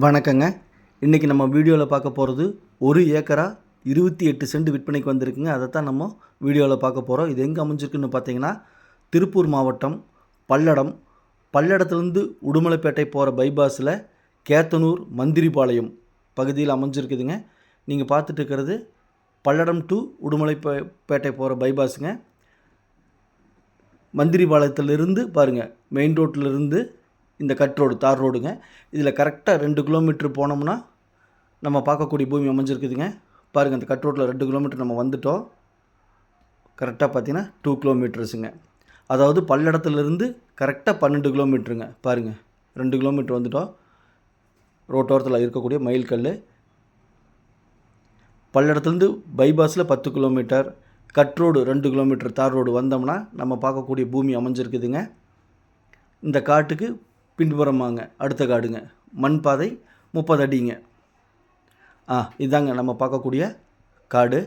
வணக்கங்க. இன்றைக்கி நம்ம வீடியோவில் பார்க்க போகிறது ஒரு ஏக்கரா இருபத்தி எட்டு சென்ட் விற்பனைக்கு வந்திருக்குங்க. அதை தான் நம்ம வீடியோவில் பார்க்க போகிறோம் இது எங்கே அமைஞ்சிருக்குன்னு பார்த்தீங்கன்னா திருப்பூர் மாவட்டம் பல்லடம். பல்லடத்துலேருந்து உடுமலைப்பேட்டை போகிற பைபாஸில் கேத்தனூர் மந்திரிபாளையம் பகுதியில் அமைஞ்சிருக்குதுங்க. நீங்கள் பார்த்துட்டு இருக்கிறது பல்லடம் டு உடுமலைப்பே பேட்டை போகிற பைபாஸுங்க. மந்திரிபாளையத்திலிருந்து பாருங்கள் மெயின் ரோட்டிலிருந்து இந்த கட் ரோடு தார் ரோடுங்க. இதில் கரெக்டாக ரெண்டு கிலோமீட்ரு போனோம்னா நம்ம பார்க்கக்கூடிய பூமி அமைஞ்சிருக்குதுங்க. பாருங்கள் இந்த கட் ரோட்டில் ரெண்டு கிலோமீட்டர் நம்ம வந்துட்டோம். கரெக்டாக பார்த்தீங்கன்னா டூ கிலோமீட்டர்ஸுங்க அதாவது பல்லடத்துலேருந்து கரெக்டாக பன்னெண்டு கிலோமீட்டருங்க பாருங்கள் ரெண்டு கிலோமீட்டர் வந்துட்டோம். ரோட்டோரத்தில் இருக்கக்கூடிய மயில் கல். பல்லடத்துலேருந்து பைபாஸில் பத்து கிலோமீட்டர் கட் ரோடு ரெண்டு கிலோமீட்டர் தார் ரோடு வந்தோம்னா நம்ம பார்க்கக்கூடிய பூமி அமைஞ்சிருக்குதுங்க. இந்த காட்டுக்கு பின்புறமாங்க அடுத்த காடுங்க. மண் பாதை முப்பது அடிங்க. ஆ இதாங்க நம்ம பார்க்கக்கூடிய காடு.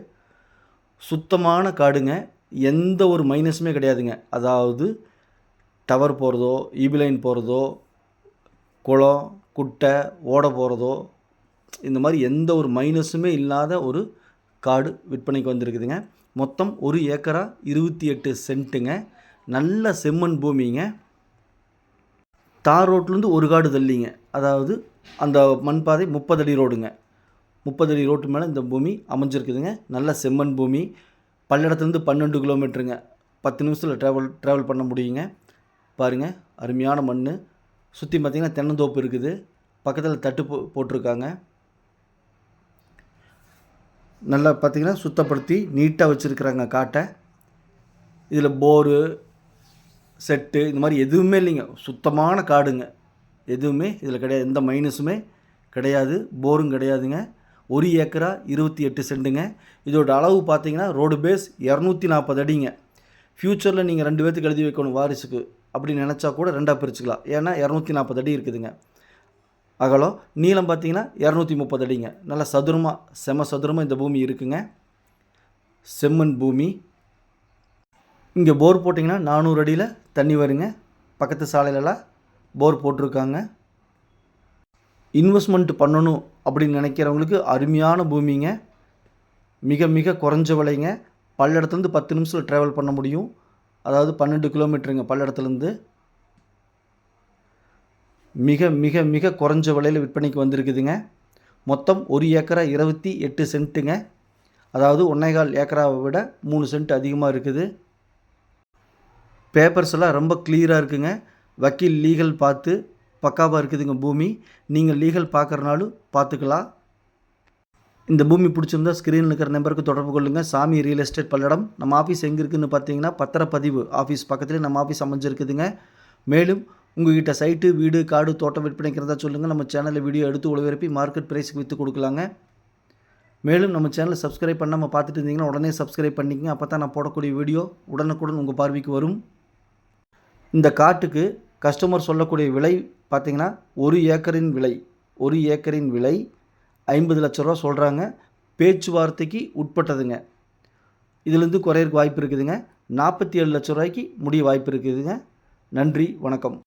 சுத்தமான காடுங்க. எந்த ஒரு மைனஸுமே கிடையாதுங்க. அதாவது டவர் போகிறதோ ஈபிலைன் போகிறதோ குளம் குட்டை ஓட போகிறதோ இந்த மாதிரி எந்த ஒரு மைனஸுமே இல்லாத ஒரு காடு விற்பனைக்கு வந்திருக்குதுங்க. மொத்தம் ஒரு ஏக்கரா இருபத்தி எட்டு சென்ட்டுங்க நல்ல செம்மண் பூமிங்க. தார் ரோட்லேருந்து ஒரு காடு தள்ளிங்க. அதாவது அந்த மண் பாதை முப்பது அடி ரோடுங்க. முப்பது அடி ரோட்டு மேலே இந்த பூமி அமைஞ்சிருக்குதுங்க. நல்ல செம்மண் பூமி. பல்லடத்துலேருந்து பன்னெண்டு கிலோமீட்டருங்க. பத்து நிமிஷத்தில் ட்ராவல் ட்ராவல் பண்ண முடியுங்க. பாருங்கள் அருமையான மண் சுற்றி பார்த்திங்கன்னா தென்னந்தோப்பு இருக்குது. பக்கத்தில் தட்டு போ போட்டிருக்காங்க. நல்லா பார்த்திங்கன்னா சுத்தப்படுத்தி நீட்டாக வச்சுருக்குறாங்க காட்டை. இதில் போரு செட்டு இந்த மாதிரி எதுவுமே இல்லைங்க. சுத்தமான காடுங்க. எதுவுமே இதில் கிடையாது. எந்த மைனஸுமே கிடையாது. போரும் கிடையாதுங்க. ஒரு ஏக்கரா இருபத்தி எட்டு சென்ட்டுங்க இதோட அளவு பார்த்தீங்கன்னா ரோடு பேஸ் இரநூத்தி நாற்பது அடிங்க. ஃப்யூச்சரில் நீங்கள் ரெண்டு பேர்த்துக்கு எழுதி வைக்கணும் வாரிசுக்கு அப்படின்னு நினச்சா கூட ரெண்டாக பிரிச்சுக்கலாம். ஏன்னா இரநூத்தி நாற்பது அடி இருக்குதுங்க. அகலம் நீளம் பார்த்தீங்கன்னா இரநூத்தி முப்பது அடிங்க. நல்லா சதுரமாக செம சதுரமாக இந்த பூமி இருக்குங்க. செம்மண் பூமி. இங்கே போர் போட்டிங்கன்னா நானூறு அடியில் தண்ணி வருங்க. பக்கத்து சாலையிலலாம் போர் போட்டிருக்காங்க. இன்வெஸ்ட்மெண்ட் பண்ணணும் அப்படின்னு நினைக்கிறவங்களுக்கு அருமையான பூமிங்க. மிக மிக குறைஞ்ச விலைங்க. பல்லடத்துலேருந்து பத்து நிமிஷத்தில் ட்ராவல் பண்ண முடியும். அதாவது பன்னெண்டு கிலோமீட்டருங்க பல்லடத்துலேருந்து. மிக மிக மிக குறைஞ்ச விலையில் விற்பனைக்கு வந்திருக்குதுங்க. மொத்தம் ஒரு ஏக்கரா இருபத்தி எட்டு சென்ட்டுங்க அதாவது ஒன்றேகால் ஏக்கராவை விட மூணு சென்ட் அதிகமாக இருக்குது. பேப்பர்ஸ் எல்லாம் ரொம்ப கிளியராக இருக்குங்க. வக்கீல் லீகல் பார்த்து பக்காவாக இருக்குதுங்க பூமி. நீங்கள் லீகல் பார்க்குறனாலும் பார்த்துக்கலாம். இந்த பூமி பிடிச்சிருந்தா ஸ்க்ரீனில் இருக்கிற நம்பருக்கு தொடர்பு கொள்ளுங்கள் சாமி ரியல் எஸ்டேட் பல்லடம். நம்ம ஆஃபீஸ் எங்கே இருக்குதுன்னு பார்த்தீங்கன்னா பத்திரப்பதிவு ஆஃபீஸ் பக்கத்துலேயே நம்ம ஆஃபீஸ் அமைஞ்சிருக்குதுங்க. மேலும் உங்ககிட்ட சைட்டு வீடு காடு தோட்டம் விற்பனைக்கிறதா சொல்லுங்கள் நம்ம சேனலில் வீடியோ எடுத்து ஒளிபரப்பி மார்க்கெட் ப்ரைஸுக்கு விற்று கொடுக்கலாங்க. மேலும் நம்ம சேனலை சப்ஸ்கிரைப் பண்ணாமல் பார்த்துட்டு இருந்தீங்கன்னா உடனே சப்ஸ்கிரைப் பண்ணிக்கங்க. அப்போ தான் நான் போடக்கூடிய வீடியோ உடனுக்குடன் உங்கள் பார்வைக்கு வரும். இந்த காட்டுக்கு கஸ்டமர் சொல்லக்கூடிய விலை பார்த்திங்கன்னா ஒரு ஏக்கரின் விலை ஒரு ஏக்கரின் விலை ஐம்பது லட்ச ரூபா சொல்கிறாங்க பேச்சுவார்த்தைக்கு உட்பட்டதுங்க. இதுலேருந்து குறையிறதுக்கு வாய்ப்பு இருக்குதுங்க. நாற்பத்தி ஏழு லட்ச ரூபாய்க்கு முடிய வாய்ப்பு இருக்குதுங்க. நன்றி வணக்கம்.